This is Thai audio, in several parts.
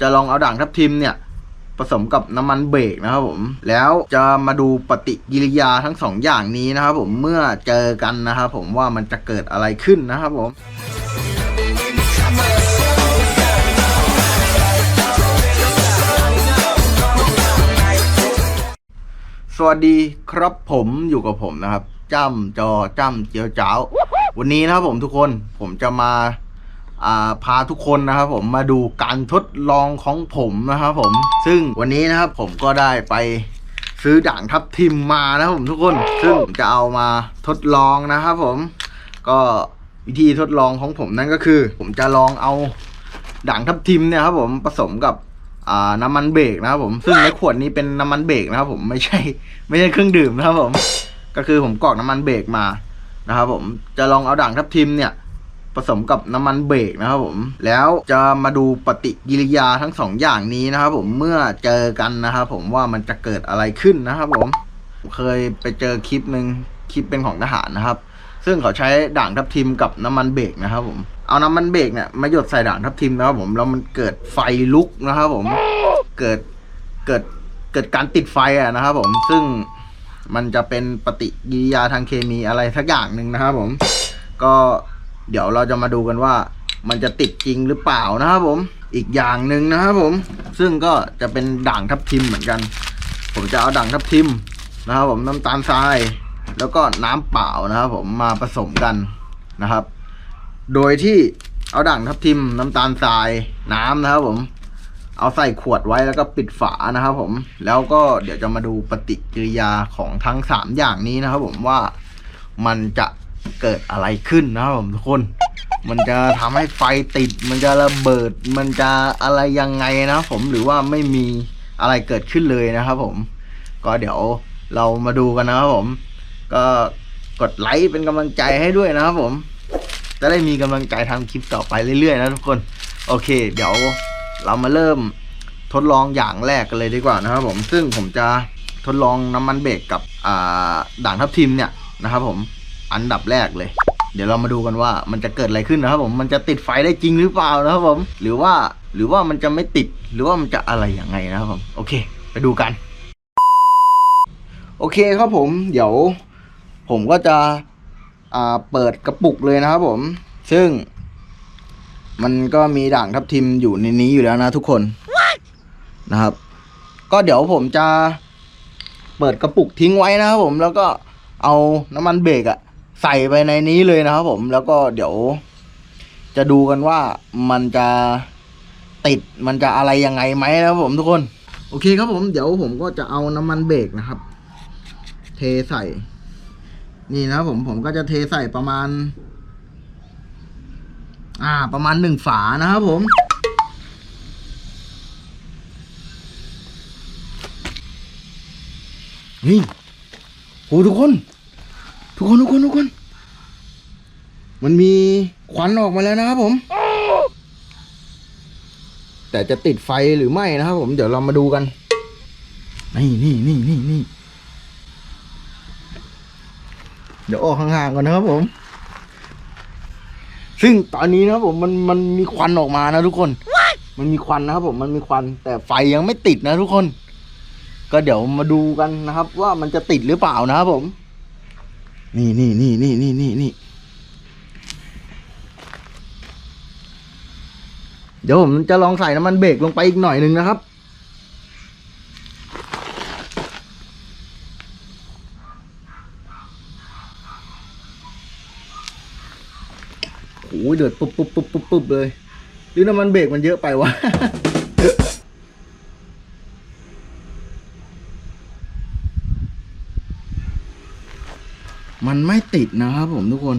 จะลองเอาด่างทับทิมเนี่ยผสมกับน้ำมันเบรกนะครับผม แล้วจะมาดูปฏิกิริยาทั้งสองอย่างนี้นะครับผมเมื่อเจอกันนะครับผมว่ามันจะเกิดอะไรขึ้นนะครับผมสวัสดีครับผมอยู่กับผมนะครับจ้ำจอจ้ำเจียวจ้าววันนี้นะครับผมทุกคนผมจะมา พาทุกคนนะครับผมมาดูการทดลองของผมนะครับผม ซึ่งวันนี้นะครับผมก็ได้ไปซื้อด่างทับทิมมานะครับผมทุกคน ซึ่งจะเอามาทดลองนะครับผม ก็วิธีทดลองของผมนั่นก็คือ ผมจะลองเอาด่างทับทิมเนี่ยครับผมผสมกับน้ำมันเบรกนะครับผมซึ่งในขวดนี้เป็นน้ำมันเบรกนะครับผมไม่ใช่ ไม่ใช่เครื่องดื่มนะครับผม ก็คือผมกรอกน้ำมันเบรกมานะครับผมจะลองเอาด่างทับทิมเนี่ย ผสมกับน้ำมันเบรกนะครับผม แล้วจะมาดูปฏิกิริยาทั้งสองอย่างนี้นะครับผมเมื่อเจอกันนะครับผมว่ามันจะเกิดอะไรขึ้นนะครับผมเคยไปเจอคลิปหนึ่งคลิปเป็นของทหารนะครับ ซึ่งเขาใช้ด่างทับทิมกับน้ำมันเบรกนะครับผมเอาน้ำมันเบรกเนี่ยมาหยดใส่ด่างทับทิมนะครับผมแล้วมันเกิดไฟลุกนะครับผมเกิดเกิดเกิดการติดไฟอะนะครับผมซึ่งมันจะเป็นปฏิกิริยาทางเคมีอะไรสักอย่างหนึ่งนะครับผมก็ เดี๋ยวเราจะมาดูกันว่ามันจะติดจริงหรือเปล่านะครับผมอีกอย่างหนึ่งนะครับผม ซึ่งก็จะเป็นด่างทับทิมเหมือนกัน ผมจะเอาด่างทับทิมนะครับผมน้ำตาลทราย แล้วก็น้ำเปล่านะครับผมมาผสมกันนะครับ โดยที่เอาด่างทับทิมน้ำตาลทรายน้ำนะครับผมเอาใส่ขวดไว้แล้วก็ปิดฝานะครับผม แล้วก็เดี๋ยวจะมาดูปฏิกิริยาของทั้งสามอย่างนี้นะครับผมว่ามันจะ เกิดอะไรขึ้นนะครับผมทุกคน มันจะทำให้ไฟติด มันจะระเบิด มันจะอะไรยังไงนะครับผมหรือว่าไม่มีอะไรเกิดขึ้นเลยนะครับผม ก็เดี๋ยวเรามาดูกันนะครับผม ก็กดไลค์เป็นกำลังใจให้ด้วยนะครับผม จะได้มีกำลังใจทำคลิปต่อไปเรื่อยๆนะทุกคน โอเค เดี๋ยวเรามาเริ่มทดลองอย่างแรกกันเลยดีกว่านะครับผม ซึ่งผมจะทดลองน้ำมันเบรกกับด่างทับทิมเนี่ยนะครับผม อันดับแรกเลย เดี๋ยวเรามาดูกันว่ามันจะเกิดอะไรขึ้นนะครับผมมันจะติดไฟได้จริงหรือเปล่านะครับผม หรือว่าหรือว่ามันจะไม่ติดหรือว่ามันจะอะไรยังไงนะครับผมโอเค ไปดูกัน โอเคครับผม เดี๋ยว ผมก็จะอ่าเปิดกระปุกเลยนะครับผม ซึ่ง มันก็มีด่างทับทิมอยู่ในนี้อยู่แล้วนะทุกคนนะครับ ก็เดี๋ยวผมจะเปิดกระปุกทิ้งไว้นะครับผมแล้วก็เอาน้ำมันเบรกอะ ใส่ไปในนี้เลยนะครับผมแล้วก็เดี๋ยว จะดูกันว่ามันจะติดมันจะอะไรยังไงไหมนะครับผมทุกคน โอเคครับผมเดี๋ยวผมก็จะเอาน้ำมันเบรกนะครับ เทใส่ นี่นะครับผมผมก็จะเทใส่ประมาณ อ่า ประมาณหนึ่งฝานะครับผมนี่โหทุกคน ทุกคนทุกคนทุกคน มันมีควันออกมาแล้วนะครับผม แต่จะติดไฟหรือไม่นะครับผมเดี๋ยวเรามาดูกัน นี่นี่นี่นี่นี่เดี๋ยวออกห่างๆก่อนนะครับผม ซึ่งตอนนี้นะครับผมมันมันมีควันออกมานะทุกคน มันมีควันนะครับผมมันมีควัน แต่ไฟยังไม่ติดนะทุกคน ก็เดี๋ยวมาดูกันนะครับ ว่ามันจะติดหรือเปล่านะครับผม นี่นี่นี่นี่นี่นี่นี่เดี๋ยวผมจะลองใส่น้ำมันเบรกลงไปอีกหน่อยหนึ่งนะครับ โอ้ยเดือดปุ๊บปุ๊บปุ๊บปุ๊บปุ๊บเลย หรือน้ำมันเบรกมันเยอะไปวะ มันไม่ติดนะครับผมทุกคน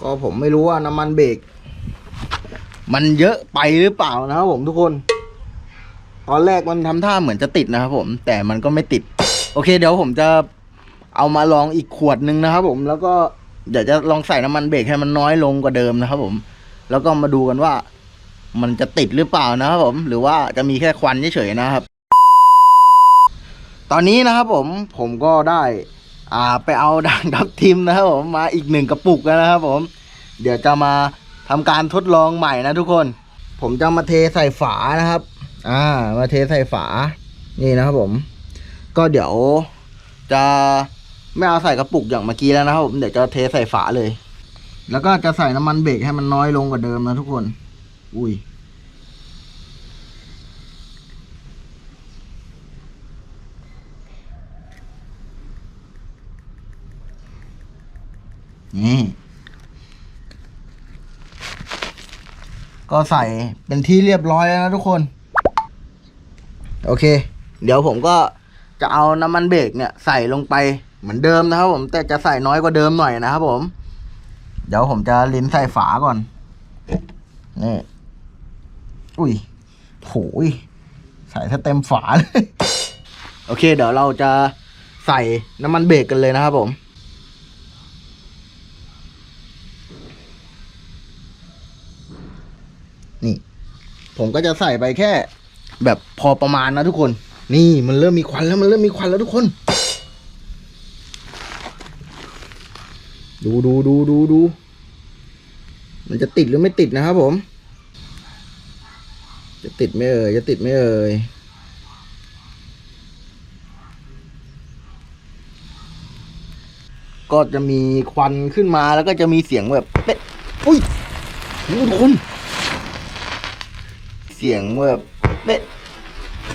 ก็ผมไม่รู้ว่าน้ำมันเบรกมันเยอะไปหรือเปล่านะครับผมทุกคน ตอนแรกมันทำท่าเหมือนจะติดนะครับผม แต่มันก็ไม่ติด โอเค เดี๋ยวผมจะเอามาลองอีกขวดหนึ่งนะครับผมแล้วก็เดี๋ยวจะลองใส่น้ำมันเบรกให้มันน้อยลงกว่าเดิมนะครับผม แล้วก็มาดูกันว่ามันจะติดหรือเปล่านะครับผม หรือว่าจะมีแค่ควันเฉยๆนะครับ ตอนนี้นะครับผมผมก็ได้อ่าไปเอาด่างทับทิมนะครับผมมาอีกหนึ่งกระปุกแล้วนะครับผม เดี๋ยวจะมาทำการทดลองใหม่นะทุกคน ผมจะมาเทใส่ฝานะครับ อ่า มาเทใส่ฝา นี่นะครับผม ก็เดี๋ยวจะไม่เอาใส่กระปุกอย่างเมื่อกี้แล้วนะครับผม เดี๋ยวจะเทใส่ฝาเลย แล้วก็จะใส่น้ำมันเบรกให้มันน้อยลงกว่าเดิมนะทุกคน อุ้ย นี่ก็ใส่เป็นที่เรียบร้อยแล้วนะทุกคน โอเค เดี๋ยวผมก็จะเอาน้ำมันเบรกเนี่ยใส่ลงไปเหมือนเดิมนะครับผมแต่จะใส่น้อยกว่าเดิมหน่อยนะครับผม เดี๋ยวผมจะลิ้นใส่ฝาก่อน นี่ อุ้ยโหยใส่ถ้าเต็มฝาเลย โอเค เดี๋ยวเราจะใส่น้ำมันเบรกกันเลยนะครับผม นี่ ผมก็จะใส่ไปแค่ แบบพอประมาณนะทุกคน นี่มันเริ่มมีควันแล้วมันเริ่มมีควันแล้วทุกคน ดูดูดูดูดูมันจะติดหรือไม่ติดนะครับผม จะติดไม่เอ่ยจะติดไม่เอ่ยก็จะมีควันขึ้นมาแล้วก็จะมีเสียงแบบเป๊ะอุ้ยทุกคน เสียงแบบเป๊ะ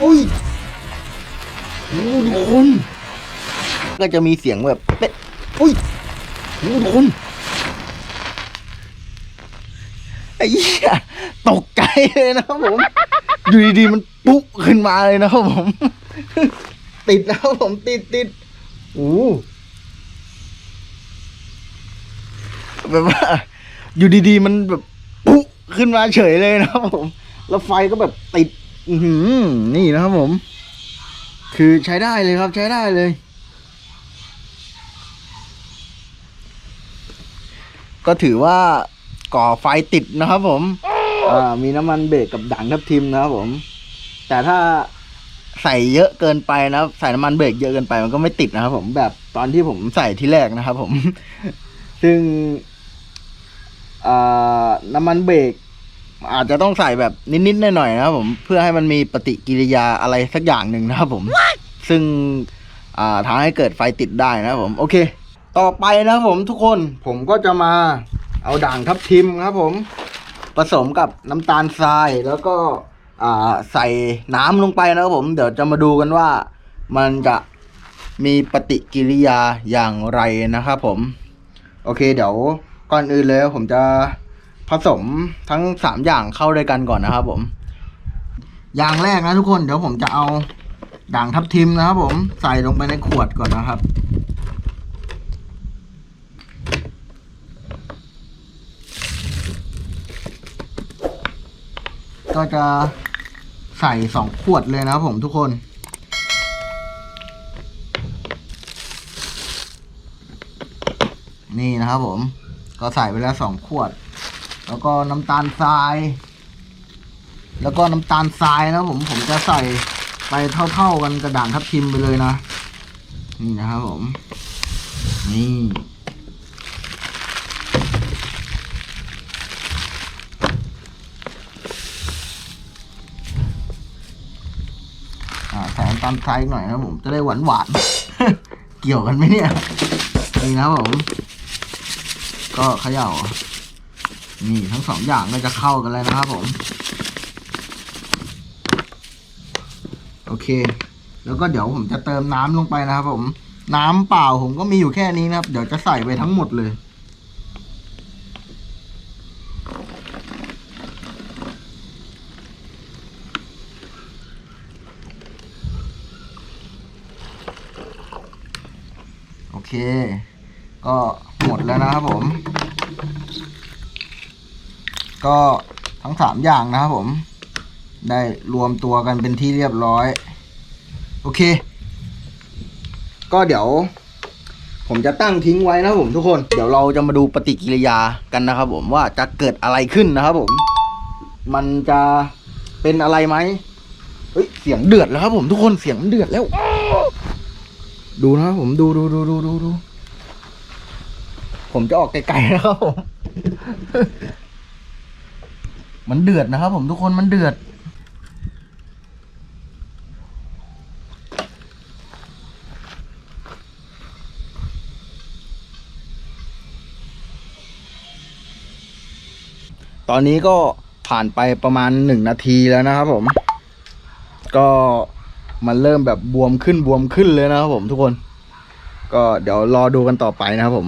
อุ้ยโอ้โหทุกคน ก็จะมีเสียงแบบเป๊ะอุ้ยโอ้โหทุกคนไอ้เหี้ยตกใจเลยนะครับผม อยู่ดีๆมันปุ๊บขึ้นมาเลยนะครับผม ติดนะครับผมติดติดโอ้แบบว่า อยู่ดีๆมันแบบปุ๊บขึ้นมาเฉยเลยนะครับผม แล้วไฟก็แบบติดอือหือนี่นะครับผม คือใช้ได้เลยครับใช้ได้เลย ก็ถือว่าก่อไฟติดนะครับผมมีน้ำมันเบรกกับด่างทับทิมนะครับผม แต่ถ้าใส่เยอะเกินไปนะครับ ใส่น้ำมันเบรกเยอะเกินไปมันก็ไม่ติดนะครับผมแบบตอนที่ผมใส่ที่แรกนะครับผม ซึ่งน้ำมันเบรก อาจจะต้องใส่แบบนิดๆหน่อยๆนะครับผมเพื่อให้มันมีปฏิกิริยาอะไรสักอย่างหนึ่งนะครับผม ซึ่งอ่าทำให้เกิดไฟติดได้นะครับผม โอเค ต่อไปนะครับผมทุกคนผมก็จะมาเอาด่างทับทิมครับผม ผสมกับน้ำตาลทรายแล้วก็อ่าใส่น้ำลงไปนะครับผม เดี๋ยวจะมาดูกันว่ามันจะมีปฏิกิริยาอย่างไรนะครับผม โอเคเดี๋ยวก่อนอื่นเลยผมจะ ผสมทั้งสามอย่างเข้าด้วยกันก่อนนะครับ ผม อย่างแรกนะทุกคนเดี๋ยวผมจะเอาด่างทับทิมนะครับ ผมใส่ลงไปในขวดก่อนนะครับก็จะใส่สองขวดเลยนะครับผมทุกคน นี่นะครับผม ก็ใส่ไปแล้วสองขวด แล้วก็น้ำตาลทราย แล้วก็น้ำตาลทรายนะผมผมจะใส่ไปเท่าๆกันกระด่างทับทิมไปเลยนะ นี่นะครับผม นี่อ่าใส่น้ำตาลทรายหน่อยนะครับผมจะได้หวานหวานๆเกี่ยวกันไหมเนี่ย นี่นะผม ก็เขย่า นี่ทั้งสองอย่างก็จะเข้ากันเลยนะครับผม โอเค แล้วก็เดี๋ยวผมจะเติมน้ำลงไปนะครับผม น้ำเปล่าผมก็มีอยู่แค่นี้นะครับ เดี๋ยวจะใส่ไปทั้งหมดเลย โอเค ก็หมดแล้วนะครับผม ก็ทั้งสามอย่างนะครับผม ได้รวมตัวกันเป็นที่เรียบร้อย โอเค ก็เดี๋ยว ผมจะตั้งทิ้งไว้นะครับผมทุกคน เดี๋ยวเราจะมาดูปฏิกิริยากันนะครับผมว่าจะเกิดอะไรขึ้นนะครับผม มันจะเป็นอะไรไหมเฮ้ยเสียงเดือดแล้วครับผมทุกคนเสียงมันเดือดแล้ว ดูนะครับผมดูดูดูดูดูดูผมจะออกไกลๆนะครับผม มันเดือดนะครับ ผมทุกคนมันเดือด ตอนนี้ก็ผ่านไปประมาณหนึ่งนาทีแล้วนะครับผม ก็มันเริ่มแบบบวมขึ้นบวมขึ้นเลยนะครับผมทุกคน ก็เดี๋ยวรอดูกันต่อไปนะครับผม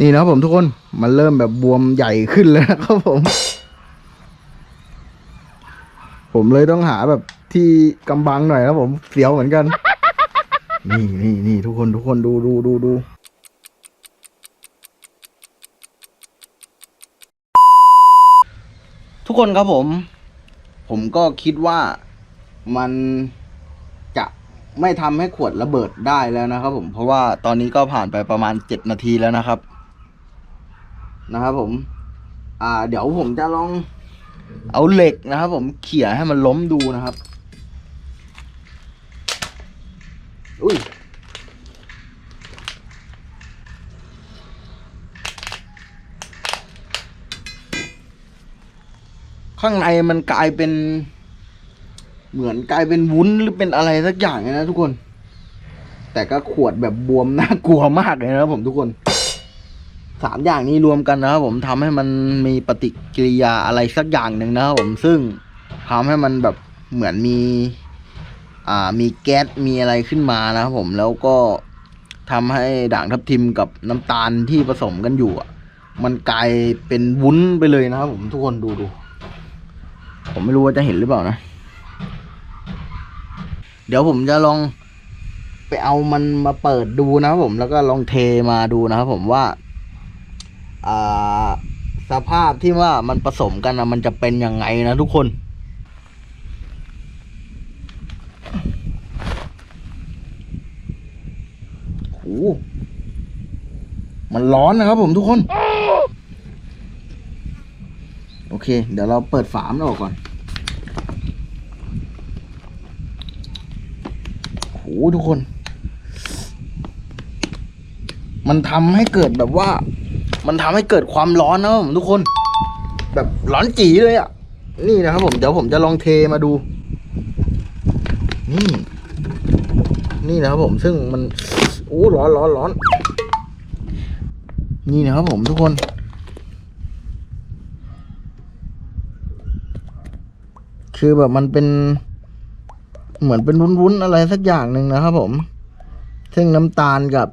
นี่นะครับผมทุกคน มันเริ่มแบบบวมใหญ่ขึ้นแล้วนะครับผม ผมเลยต้องหาแบบที่กำบังหน่อยครับผมเสียวเหมือนกัน นี่นี่นี่ทุกคนทุกคนดูดูดูดูทุกคนครับผม ผมก็คิดว่ามันจะไม่ทำให้ขวดระเบิดได้แล้วนะครับผม เพราะว่าตอนนี้ก็ผ่านไปประมาณเจ็ดนาทีแล้วนะครับ นะครับผมอ่าเดี๋ยวผมจะลองเอาเหล็กนะครับ ผมเขี่ยให้มันล้มดูนะครับอุ้ยข้างในมันกลายเป็น เหมือนกลายเป็นวุ้นหรือเป็นอะไรสักอย่างเลยนะทุกคน แต่ก็ขวดแบบบวมน่ากลัวมากเลยนะครับผมทุกคน สามอย่างนี้รวมกันนะครับผมทำให้มันมีปฏิกิริยาอะไรสักอย่างหนึ่งนะครับผมซึ่งทำให้มันแบบเหมือนมีอ่ามีแก๊สมีอะไรขึ้นมานะครับผมแล้วก็ทำให้ด่างทับทิมกับน้ำตาลที่ผสมกันอยู่อะมันกลายเป็นวุ้นไปเลยนะครับผมทุกคนดูดูผมไม่รู้ว่าจะเห็นหรือเปล่านะ เดี๋ยวผมจะลองไปเอามันมาเปิดดูนะครับผมแล้วก็ลองเทมาดูนะครับผมว่า สภาพที่ว่ามันผสมกันนะมันจะเป็นยังไงนะทุกคนโอ้โหมันร้อนนะครับผมทุกคน โอเค เดี๋ยวเราเปิดฝามนออกก่อนโหทุกคน มันทำให้เกิดแบบว่า มันทำให้เกิดความร้อนนะผมทุกคน แบบร้อนจีเลยอะ นี่นะครับผมเดี๋ยวผมจะลองเทมาดู นี่ นี่นะครับผมซึ่งมันโอ้ร้อนร้อนร้อนนี่นะครับผมทุกคนคือแบบมันเป็นเหมือนเป็นวุ้นๆอะไรสักอย่างหนึ่งนะครับผม ซึ่งน้ำตาลกับ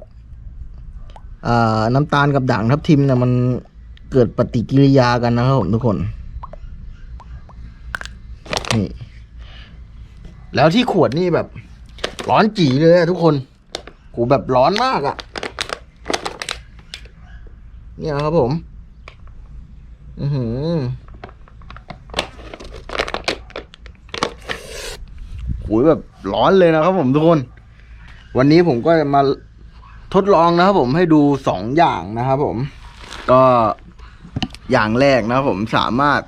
น้ำตาลกับด่างทับทิมเนี่ยมันเกิดปฏิกิริยากันนะครับผมทุกคนนี่แล้วที่ขวดนี่แบบ ร้อนจีเลยทุกคนกูแบบร้อนมากอะเนี่ยครับผม อือหือโอ้ยแบบร้อนเลยนะครับผมทุกคน วันนี้ผมก็มา ทดลองนะครับผมให้ดูสองอย่างนะครับผม ก็อย่างแรกนะครับผมสามารถ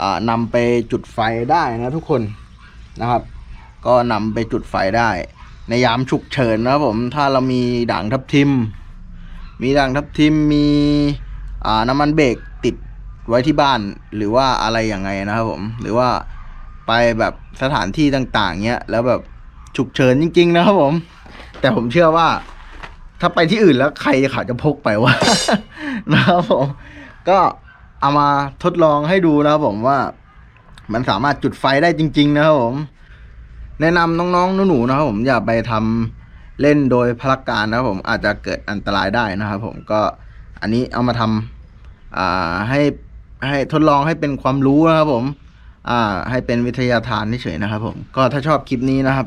อ่านำไปจุดไฟได้นะทุกคนนะครับ ก็นำไปจุดไฟได้ ในยามฉุกเฉินนะครับผมถ้าเรามีด่างทับทิม มีด่างทับทิมมีน้ำมันเบรกติดไว้ที่บ้านหรือว่าอะไรอยังไงนะครับผมหรือว่าไปแบบสถานที่ต่างๆเนี้ยแล้วแบบฉุกเฉินจริง ๆ นะครับผม แต่ผมเชื่อว่า ถ้าไปที่อื่นแล้วใครเขาจะพกไปวะนะครับผม ก็เอามาทดลองให้ดูนะครับผมว่า มันสามารถจุดไฟได้จริง ๆ นะครับผม แนะนำน้องๆหนูๆนะครับผมอย่าไปทำเล่นโดยพลักการนะครับผมอาจจะเกิดอันตรายได้นะครับผมก็อันนี้เอามาทำอ่าให้ให้ทดลองให้เป็นความรู้นะครับผม อ่า ให้เป็นวิทยาทานเฉยๆนะครับผม ก็ถ้าชอบคลิปนี้นะครับ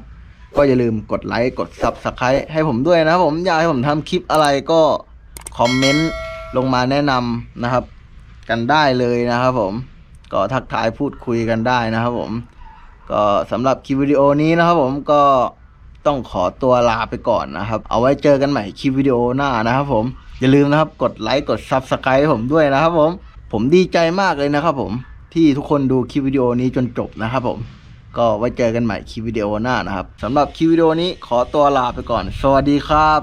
ก็อย่าลืมกดไลค์กด Subscribe ให้ผมด้วยนะครับผมอยากให้ผมทำคลิปอะไรก็คอมเมนต์ลงมาแนะนำนะครับ กันได้เลยนะครับผมก็ทักทายพูดคุยกันได้นะครับผม ก็สำหรับคลิปวิดีโอนี้นะครับผมก็ต้องขอตัวลาไปก่อนนะครับ เอาไว้เจอกันใหม่คลิปวิดีโอหน้านะครับผมอย่าลืมนะครับกดไลค์กด Subscribe ผมด้วยนะครับผม ผมดีใจมากเลยนะครับผมที่ทุกคนดูคลิปวิดีโอนี้จนจบนะครับผม ก็ไว้เจอกันใหม่คลิปวิดีโอหน้านะครับสำหรับคลิปวิดีโอนี้ขอตัวลาไปก่อน สวัสดีครับ